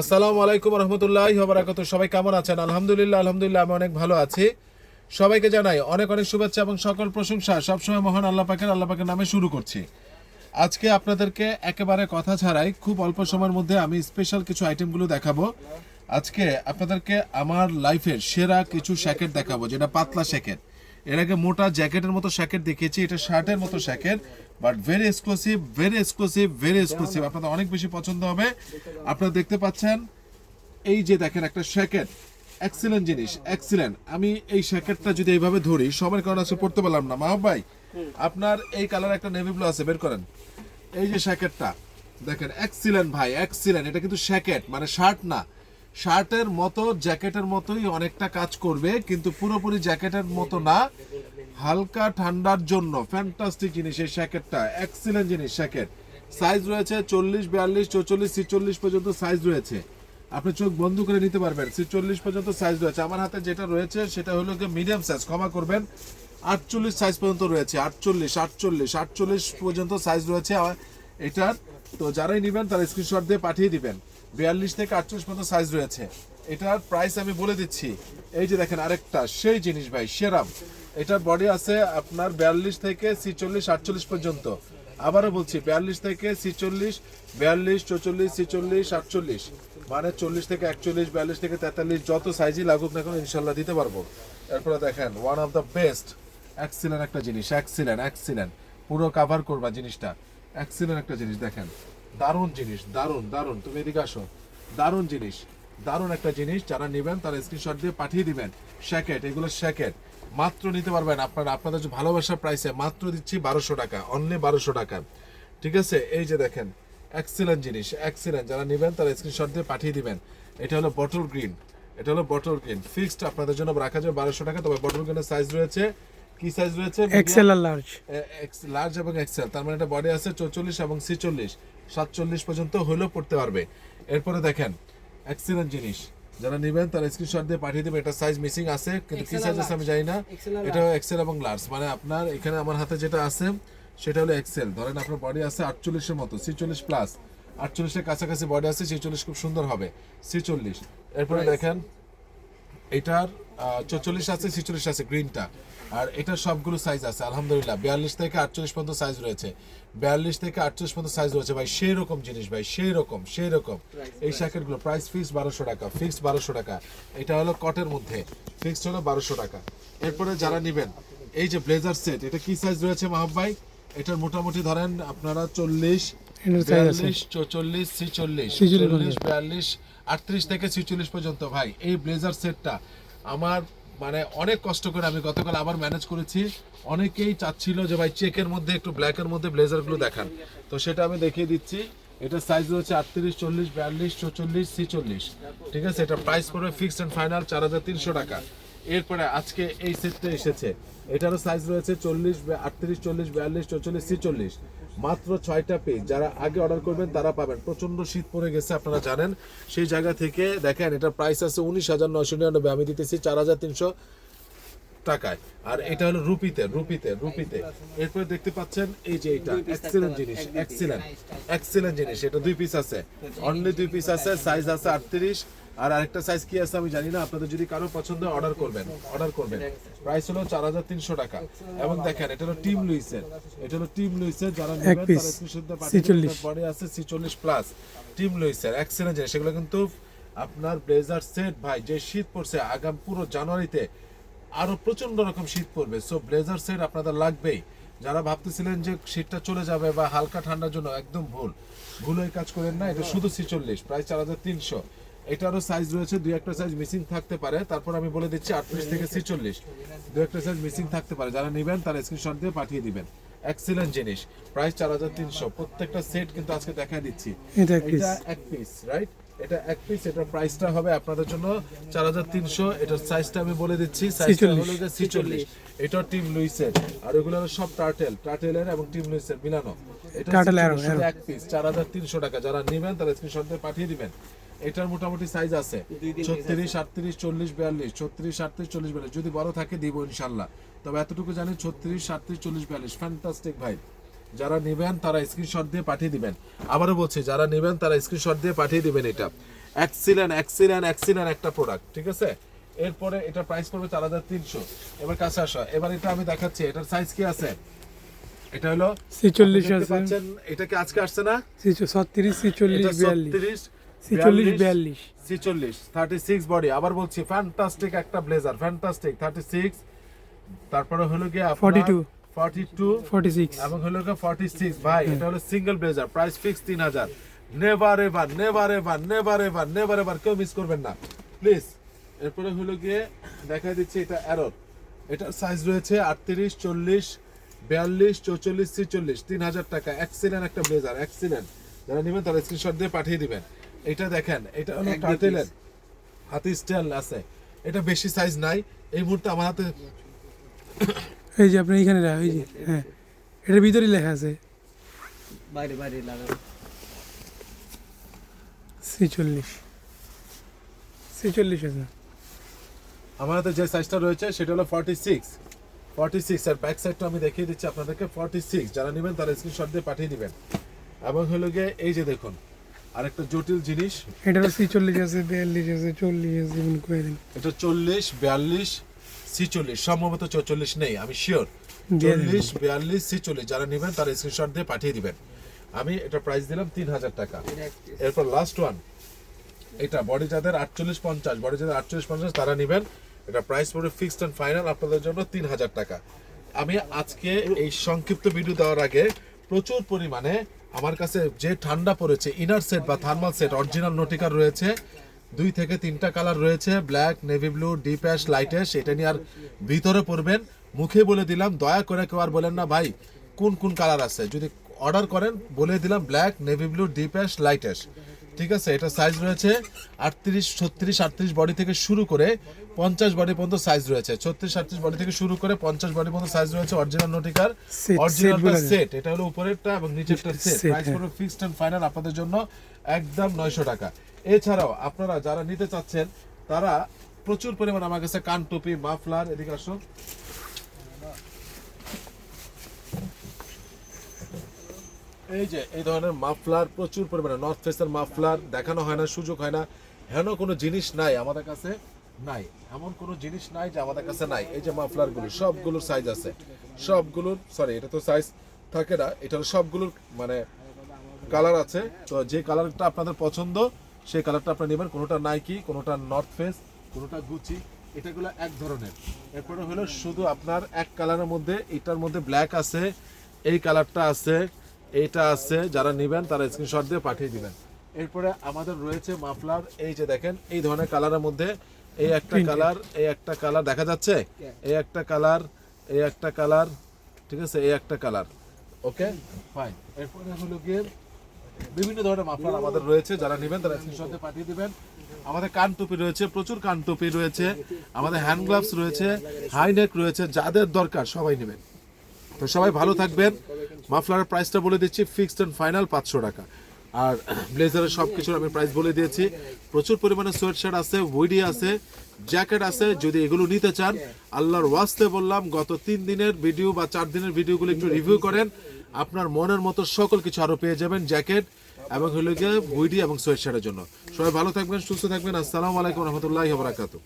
আসসালামু আলাইকুম রহমতুল্লাহ বারাকাতু সবাই কেমন আছেন? আলহামদুলিল্লাহ আলহামদুলিল্লাহ, আমি অনেক ভালো আছি। সবাইকে জানাই অনেক অনেক শুভেচ্ছা এবং সকল প্রশংসা। সবসময় মহান আল্লাহ পাকের আল্লাহ পাকের নামে শুরু করছি। আজকে আপনাদেরকে একেবারে কথা ছাড়াই খুব অল্প সময়ের মধ্যে আমি স্পেশাল কিছু আইটেমগুলো দেখাবো। আজকে আপনাদেরকে আমার লাইফের সেরা কিছু শ্যাকেট দেখাবো, যেটা পাতলা শ্যাকেট এর আগে মোটা জ্যাকেটের মতো শ্যাকেট দেখিয়েছি, এটা শার্টের মতো shacket but very exclusive very exclusive very exclusive আপনাদের অনেক বেশি পছন্দ হবে। আপনারা দেখতে পাচ্ছেন, এই যে দেখেন একটা শ্যাকেট এক্সিলেন্ট জিনিস এক্সিলেন্ট আমি এই শ্যাকেটটা যদি এইভাবে ধরি, সবার কারণ আছে, পড়তে পারলাম না। মাহব ভাই, আপনার এই কালার একটা নেভি ব্লু আছে, বের করেন। এই যে শ্যাকেটটা দেখেন এক্সিলেন্ট ভাই এক্সিলেন্ট এটা কিন্তু শ্যাকেট মানে শার্ট না। শার্টের মতো, জ্যাকেটের মতোই অনেকটা কাজ করবে, কিন্তু পুরোপুরি জ্যাকেটের মতো না। হালকা ঠান্ডার জন্য ফ্যান্টাস্টিক জিনিস এই শ্যাকেটটা এক্সিলেন্ট জিনিস শ্যাকেট সাইজ রয়েছে চল্লিশ, বিয়াল্লিশ, চৌচল্লিশ, ছিচল্লিশ পর্যন্ত সাইজ রয়েছে। আপনি চোখ বন্ধ করে নিতে পারবেন, ছিচল্লিশ পর্যন্ত সাইজ রয়েছে। আমার হাতে যেটা রয়েছে সেটা হলো কি মিডিয়াম সাইজ ক্ষমা করবেন। আটচল্লিশ সাইজ পর্যন্ত রয়েছে, আটচল্লিশ আটচল্লিশ আটচল্লিশ পর্যন্ত সাইজ রয়েছে এটার। তো যারাই নেবেন তারা স্ক্রিনশট দিয়ে পাঠিয়ে দিবেন। বিয়াল্লিশ থেকে আটচল্লিশ পর্যন্ত সাইজ রয়েছে। এটার প্রাইস আমি বলে দিচ্ছি। এই যে দেখেন আরেকটা, সেই জিনিস ভাই সেরাম এটার বডি আছে আপনার বিয়াল্লিশ থেকে ছিচল্লিশ, আটচল্লিশ পর্যন্ত। আবারও বলছি, বিয়াল্লিশ থেকে ছিচল্লিশ, বিয়াল্লিশ, চৌচল্লিশ, ছিচল্লিশ, আটচল্লিশ। মানে চল্লিশ থেকে একচল্লিশ, বিয়াল্লিশ থেকে তেতাল্লিশ, যত সাইজই লাগুক না কেন ইনশাল্লাহ দিতে পারব। এরপরে দেখেন one of the best excellent একটা জিনিস এক্সিলেন্ট এক্সিলেন্ট পুরো কাভার করবা জিনিসটা। এক্সিলেন্ট একটা জিনিস, দেখেন। দারুণ জিনিস, দারুণ দারুণ। তুমি এদিকে আসো। দারুণ জিনিস, দারুণ একটা জিনিস যারা নেবেন তারা স্ক্রিনশট দিয়ে পাঠিয়ে দিবেন। শ্যাকেট, এগুলো শ্যাকেট। মাত্র নিতে পারবেন আপনারা, আপনাদের যে ভালোবাসার প্রাইসে মাত্র দিচ্ছি বারোশো টাকা অনলি বারোশো টাকা। ঠিক আছে? এই যে দেখেন এক্সিলেন্ট জিনিস এক্সিলেন্ট যারা নেবেন তারা স্ক্রিনশট দিয়ে পাঠিয়ে দিবেন। এটা হলো বটল গ্রিন এটা হলো বটল গ্রিন ফিক্সড আপনাদের জন্য রাখা যাবে বারোশো টাকা, তবে বটল গ্রিনের সাইজ রয়েছে কি সাইজ রয়েছে এক্সেল আর লার্জ লার্জ এবং এক্সেল তার মানে এটা বডি আছে চৌচল্লিশ এবং ছিচল্লিশ। সাতচল্লিশ পর্যন্ত হলেও পড়তে পারবে। এরপরে দেখেন এক্সিলেন্ট জিনিস। যারা নেবেন তারা স্ক্রিনশট দিয়ে পাঠিয়ে দেবে। এটা সাইজ মিসিং আছে কিন্তু কি সাইজ আছে আমি জানি না। এটা এক্সেল এবং লার্জ মানে আপনার এখানে আমার হাতে যেটা আছে সেটা হলো এক্সেল ধরেন আপনার বডি আছে আটচল্লিশের মতো ছিচল্লিশ প্লাস আটচল্লিশের কাছাকাছি বডি আছে ছিচল্লিশ খুব সুন্দর হবে ছিচল্লিশ। এরপরে দেখেন এটার চৌচল্লিশ আছে ছিচল্লিশ আছে গ্রিনটা আর এটার সবগুলো সাইজ আছে আলহামদুলিল্লাহ। বিয়াল্লিশ থেকে আটচল্লিশ পর্যন্ত সাইজ রয়েছে। বিয়াল্লিশ থেকে আটচল্লিশ পর্যন্ত সাইজ রয়েছে ভাই সেই রকম জিনিস ভাই সেই রকম সেই রকম এই শ্যাকেটগুলো প্রাইস ফিক্স বারোশো টাকা ফিক্স বারোশো টাকা। এটা হলো কটের মধ্যে ফিক্সড হলো বারোশো টাকা। এরপরে যারা নেবেন এই যে ব্লেজার সেট এটা কি সাইজ রয়েছে মাহব ভাই? এটার মোটামুটি ধরেন আপনারা চল্লিশ। বিয়াল্লিশ চৌচল্লিশ ছিচল্লিশ। ছিচল্লিশ চল্লিশ বিয়াল্লিশ আটত্রিশ থেকে ছিচল্লিশ পর্যন্ত ভাই। এই ব্লেজার সেটটা আমার মানে অনেক কষ্ট করে আমি গতকাল আবার ম্যানেজ করেছি। অনেকেই চাচ্ছিল যে ভাই চেকের মধ্যে একটু ব্ল্যাকের মধ্যে ব্লেজারগুলো দেখান। তো সেটা আমি দেখিয়ে দিচ্ছি। এটা সাইজ রয়েছে আটত্রিশ চল্লিশ বিয়াল্লিশ চৌচল্লিশ ছিচল্লিশ। ঠিক আছে? এটা প্রাইস পড়বে ফিক্সড অ্যান্ড ফাইনাল চার হাজার তিনশো টাকা। এরপরে আজকে এই সেটটা এসেছে। এটারও সাইজ রয়েছে চল্লিশ আটত্রিশ চল্লিশ বিয়াল্লিশ চৌচল্লিশ ছিচল্লিশ। মাত্র ছয়টা পেজ যারা আগে অর্ডার করবেন তারা পাবেন। প্রচণ্ড শীত পড়ে গেছে আপনারা জানেন। সেই জায়গা থেকে দেখেন এটার প্রাইস আছে উনিশ হাজার নয়শো নিরানব্বই। আমি দিতেছি চার হাজার তিনশো টাকায়। আর এটা হলো রুপিতে রুপিতে রুপিতে। এরপরে দেখতে পাচ্ছেন এই যে এটা এক্সিলেন্ট জিনিস এক্সিলেন্ট এক্সিলেন্ট জিনিস। এটা দুই পিস আছে। অনলি দুই পিস আছে সাইজ আছে আটত্রিশ। আর আরেকটা সাইজ কি আছে আমি জানি না। আপনাদের যদি কারও পছন্দ অর্ডার করবেন। অর্ডার করবেন। প্রাইস হলো চার হাজার তিনশো টাকা। এবং দেখেন এটা হলো টিম লুইসের এটা হলো টিম লুইসের যারা নেবেন তারা screenshot দিয়ে পাঠিয়ে দিবেন। 46 বডি আছে ছিচল্লিশ প্লাস টিম লুইসের এক্সিলেন্ট জিনিস। সেগুলো কিন্তু আপনার ব্লেজার সেট ভাই যে শীত পড়ছে আগাম পুরো জানুয়ারিতে আরও প্রচণ্ড রকম শীত পড়বে। সো ব্লেজার সেট আপনাদের লাগবেই। যারা ভাবতেছিলেন যে শীতটা চলে যাবে বা হালকা ঠান্ডার জন্য একদম ভুল ভুল হয়ে কাজ করেন না এটা শুধু ছিচল্লিশ প্রায় চার হাজার তিনশো। এটারও সাইজ রয়েছে দুই একটা সাইজ মিসিং থাকতে পারে। তারপর আমি বলে দিচ্ছি আটত্রিশ থেকে ছিচল্লিশ। দু একটা সাইজ মিসিং থাকতে পারে। যারা নেবেন তারা স্ক্রিনশট দিয়ে পাঠিয়ে দিবেন। এক্সিলেন্ট জিনিস। প্রাইস চার হাজার তিনশো। প্রত্যেকটা সেট কিন্তু আজকে দেখা দিচ্ছি। এটা এক পিস রাইট এটা এক পিস এটার প্রাইসটা হবে আপনাদের জন্য চার হাজার তিনশো। এটার সাইজটা আমি বলে দিচ্ছি। সাইজটা হলো যে ছিচল্লিশ। এটা টিম লুইসের আর ওগুলো হলো সব টার্টেল টার্টেলের এবং টিম লুইসের মিলানো। এটা Turtle 46, arrow, শুধু arrow। এক পিস চার হাজার তিনশো টাকা। যারা নেবেন তারা স্ক্রিনশট দিয়ে পাঠিয়ে দিবেন। এটার মোটামুটি সাইজ আছে। ছত্রিশ আটত্রিশ চল্লিশ বিয়াল্লিশ। ছত্রিশ আটত্রিশ চল্লিশ বিয়াল্লিশ। যদি বড় থাকে দিব ইনশাল্লাহ তবে এতটুকু জানি ছত্রিশ সাতত্রিশ চল্লিশ বিয়াল্লিশ। ফ্যান্টাস্টিক ভাই। যারা নেবেন তারা স্ক্রিনশট দিয়ে পাঠিয়ে দিবেন। আবারও বলছি যারা নেবেন তারা স্ক্রিনশট দিয়ে পাঠিয়ে দিবেন এটা। এক্সিলেন্ট এক্সিলেন্ট এক্সিলেন্ট একটা প্রোডাক্ট ঠিক আছে? এরপরে এটা প্রাইস পড়বে চার হাজার তিনশো। এবার কাছে আসো। এবার এটা আমি দেখাচ্ছি এটার সাইজ কি আছে? এটা হলো ছিচল্লিশ আছে। এটা কি আজকে আসছে না? ছত্রিশ ছিচল্লিশ এটা বিয়াল্লিশ। 36, ছিচল্লিশ বিয়াল্লিশ ছিচল্লিশ থার্টি সিক্স বডি আবার বলছি ফ্যান্টাস্টিক একটা ব্লেজার ফ্যান্টাস্টিক থার্টি সিক্স তারপরে হলো গিয়ে 42 ফর্টি টু ফর্টি সিক্স এবং হলো গিয়ে ফর্টি সিক্স ভাই এটা হলো সিঙ্গেল ব্লেজার প্রাইস ফিক্স তিন হাজার। Never ever never ever never ever never ever কেউ মিস করবেন না। প্লিজ এরপরে হলো গিয়ে দেখা দিচ্ছে এটা অ্যারোর এটার সাইজ রয়েছে আটত্রিশ চল্লিশ বিয়াল্লিশ চৌচল্লিশ ছিচল্লিশ। তিন হাজার টাকা এক্সিলেন্ট একটা ব্লেজার এক্সিলেন্ট যারা নেবেন তারা স্ক্রিনশট দিয়ে পাঠিয়ে দিবেন। এটা দেখেন এটা হলো টার্টেলের হাতি স্টাইল আছে। এটা বেশি সাইজ নাই এই মুহূর্তে আমার হাতে এই যে আপনি এখানে রাখ, এই যে হ্যাঁ। এটার ভিতরেই লেখা আছে। বাইরে বাইরে লাগাবো ছিচল্লিশ। ছিচল্লিশ আছে। আমার হাতে যে সাইজটা রয়েছে সেটা হলো ফর্টি সিক্স ফর্টি সিক্স আর ব্যাক সাইডটা আমি দেখিয়ে দিচ্ছি আপনাদেরকে। ফর্টি সিক্স যারা নেবেন তারা স্ক্রিনশট দিয়ে পাঠিয়ে দিবেন। এবং হলো গিয়ে এই যে দেখুন আরেকটা জটিল জিনিস। এটারও ছিচল্লিশ আছে বিয়াল্লিশ আছে চল্লিশ আছে দিন। এটা চল্লিশ বিয়াল্লিশ ছিচল্লিশ সম্ভবত চৌচল্লিশ নেই আমি শিওর চল্লিশ বিয়াল্লিশ ছিচল্লিশ যারা নেবেন তারা স্ক্রিনশট দিয়ে পাঠিয়ে দিবেন। আমি এটা প্রাইস দিলাম তিন হাজার টাকা। এরপর লাস্ট ওয়ান এটা বডি যাদের আটচল্লিশ পঞ্চাশ বডি যাদের আটচল্লিশ পঞ্চাশ তারা নেবেন। এটা প্রাইস পড়বে ফিক্সড অ্যান্ড ফাইনাল আপনাদের জন্য তিন হাজার টাকা। আমি আজকে এই সংক্ষিপ্ত ভিডিও দেওয়ার আগে প্রচুর পরিমাণে আমার কাছে যে ঠান্ডা পড়েছে ইনার সেট বা থার্মাল সেট অরিজিনাল নোটিকার রয়েছে। দুই থেকে তিনটা কালার রয়েছে black navy blue deep ash light ash এটা নিয়ে আর ভিতরে পড়বেন। মুখে বলে দিলাম, দয়া করে কেউ আর বলেন না, ভাই, কোন কোন কালার আছে? যদি অর্ডার করেন, বলে দিলাম black navy blue deep ash light ash ঠিক আছে এটা সাইজ রয়েছে আটত্রিশ ছত্রিশ আটত্রিশ বডি থেকে শুরু করে পঞ্চাশ বডি পর্যন্ত সাইজ রয়েছে। ছত্রিশ আটত্রিশ বডি থেকে শুরু করে পঞ্চাশ বডি পর্যন্ত সাইজ রয়েছে অরিজিনাল নোটিকার অরিজিনাল। সেট এটা হলো উপরেরটা এবং নিচেরটা সেট প্রাইস। পুরো ফিক্সড এন্ড ফাইনাল আপনাদের জন্য একদম নয়শো টাকা। এছাড়াও আপনারা যারা নিতে চাচ্ছেন তারা প্রচুর পরিমাণ আমার কাছে কান টুপি মাফলার এদিকে আসুন। এই যে, এই ধরনের মাফলার প্রচুর পরিমাণে নর্থ ফেসের মাফলার দেখানো হয় না, সুযোগ হয় না, হেন কোনো জিনিস নাই আমাদের কাছে নাই, এমন কোনো জিনিস নাই যে আমাদের কাছে নাই। এই যে মাফলারগুলো, সবগুলোর সাইজ আছে। সবগুলোর সরি এটা তো সাইজ থাকে না, এটার সবগুলোর মানে কালার আছে। তো যে কালারটা আপনাদের পছন্দ, সেই কালারটা আপনি নেবেন। কোনোটা নাইকি কোনোটা নর্থ ফেস কোনোটা গুচি এটাগুলো এক ধরনের। এরপরে হলো শুধু আপনার এক কালারের মধ্যে, এটার মধ্যে ব্ল্যাক আছে, এই কালারটা আছে এইটা আছে যারা নেবেন তারা স্ক্রিনশট দিয়ে পাঠিয়ে দিবেন। এরপরে আমাদের রয়েছে মাফলার এই যে দেখেন এই ধরনের কালারের মধ্যে এই একটা কালার এই একটা কালার দেখা যাচ্ছে? এই একটা কালার এই একটা কালার ঠিক আছে? এই একটা কালার। ওকে ফাইন এরপরে হলো গিয়ে বিভিন্ন ধরনের মাফলার আমাদের রয়েছে যারা নেবেন তারা স্ক্রিনশটে পাঠিয়ে দিবেন। আমাদের কান টুপি রয়েছে প্রচুর কান টুপি রয়েছে। আমাদের হ্যান্ড গ্লাভস রয়েছে হাই নেক রয়েছে যাদের দরকার সবাই নেবেন। তো সবাই ভালো থাকবেন। মাফলারের প্রাইসটা বলে দিচ্ছি ফিক্সড অ্যান্ড ফাইনাল পাঁচশো টাকা। আর ব্লেজারের সব কিছুর আমি প্রাইস বলে দিয়েছি। প্রচুর পরিমাণে সোয়েট শার্ট আছে হুইডি আছে জ্যাকেট আছে, যদি এগুলো নিতে চান, আল্লাহর ওয়াস্তে বললাম, গত তিন দিনের ভিডিও বা চার দিনের ভিডিওগুলো একটু রিভিউ করেন। আপনার মনের মতো সকল কিছু আরও পেয়ে যাবেন জ্যাকেট এবং হলো গিয়ে হুইডি এবং সোয়েট শার্টের জন্য। সবাই ভালো থাকবেন, সুস্থ থাকবেন। আসসালামু আলাইকুম রহমতুল্লাহ বারাকাতু